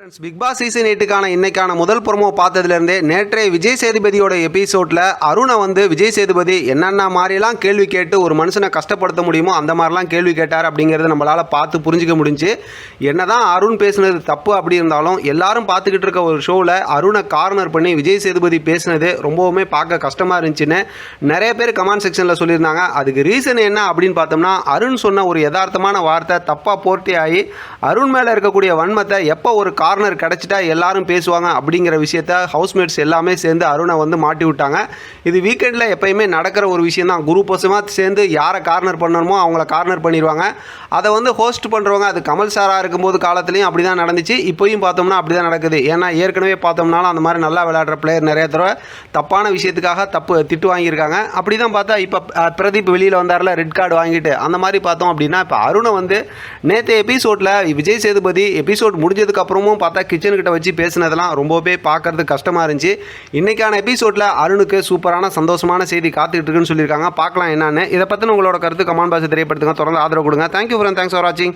Friends Bigg Boss season எயிட்டுக்கான இன்னைக்கான முதல் ப்ரோமோ பார்த்ததுலேருந்தே நேற்றைய விஜய் சேதுபதியோட எபிசோடில் அருணை வந்து விஜய் சேதுபதி என்னென்ன மாதிரிலாம் கேள்வி கேட்டு ஒரு மனுஷனை கஷ்டப்படுத்த முடியுமோ அந்த மாதிரிலாம் கேள்வி கேட்டார் அப்படிங்கிறத நம்மளால் பார்த்து புரிஞ்சிக்க முடிஞ்சு. என்னதான் அருண் பேசுனது தப்பு அப்படி இருந்தாலும் எல்லாரும் பார்த்துக்கிட்டு இருக்க ஒரு ஷோவில் அருணை கார்னர் பண்ணி விஜய் சேதுபதி பேசுனது ரொம்பவுமே பார்க்க கஷ்டமாக இருந்துச்சுன்னு நிறைய பேர் கமெண்ட் செக்ஷனில் சொல்லியிருந்தாங்க. அதுக்கு ரீசன் என்ன அப்படின்னு பார்த்தோம்னா அருண் சொன்ன ஒரு யதார்த்தமான வார்த்தை தப்பாக போர்ட்டி ஆகி அருண் மேலே இருக்கக்கூடிய வன்மத்தை எப்போ ஒரு கார் கார்னர் கிடச்சிட்டா எல்லாரும் பேசுவாங்க அப்படிங்கிற விஷயத்த ஹவுஸ்மேட்ஸ் எல்லாமே சேர்ந்து அருணை வந்து மாட்டி விட்டாங்க. இது வீக்கெண்டில் எப்பயுமே நடக்கிற ஒரு விஷயம் தான் குரூப் வசமாக சேர்ந்து யாரை கார்னர் பண்ணணுமோ அவங்கள கார்னர் பண்ணிடுவாங்க. அதை வந்து ஹோஸ்ட் பண்ணுறவங்க அது கமல் சாராக இருக்கும்போது காலத்துலேயும் அப்படி தான் நடந்துச்சு. இப்போயும் பார்த்தோம்னா அப்படி தான் நடக்குது. ஏன்னா ஏற்கனவே பார்த்தோம்னாலும் அந்த மாதிரி நல்லா விளையாடுற பிளேயர் நிறைய தடவை தப்பான விஷயத்துக்காக தப்பு திட்டு வாங்கியிருக்காங்க. அப்படி தான் பார்த்தா இப்போ பிரதீப் வெளியில் வந்தார்ல ரெட் கார்டு வாங்கிட்டு. அந்த மாதிரி பார்த்தோம் அப்படின்னா இப்போ அருணை வந்து நேற்று எபிசோடில் விஜய் சேதுபதி எபிசோட் முடிஞ்சதுக்கப்புறமும் பார்த்தா கிச்சனுக்கிட்ட வச்சு பேசினதெல்லாம் ரொம்பவே பார்க்கறது கஷ்டமாக இருந்துச்சு. இன்றைக்கான எபிசோடில் அருணுக்கு சூப்பரான சந்தோஷமான செய்தி காத்துக்கிட்டு இருக்குன்னு சொல்லியிருக்காங்க. பார்க்கலாம் என்னென்னு. இதை பற்றின உங்களோட கருத்து கமெண்ட் பாக்ஸ் தெரியப்படுத்துங்க. தொடர்ந்து ஆதரவு கொடுங்க. தேங்க்யூ ஃப்ரெண்ட் தேங்க்ஸ் ஃபார் வாட்சிங்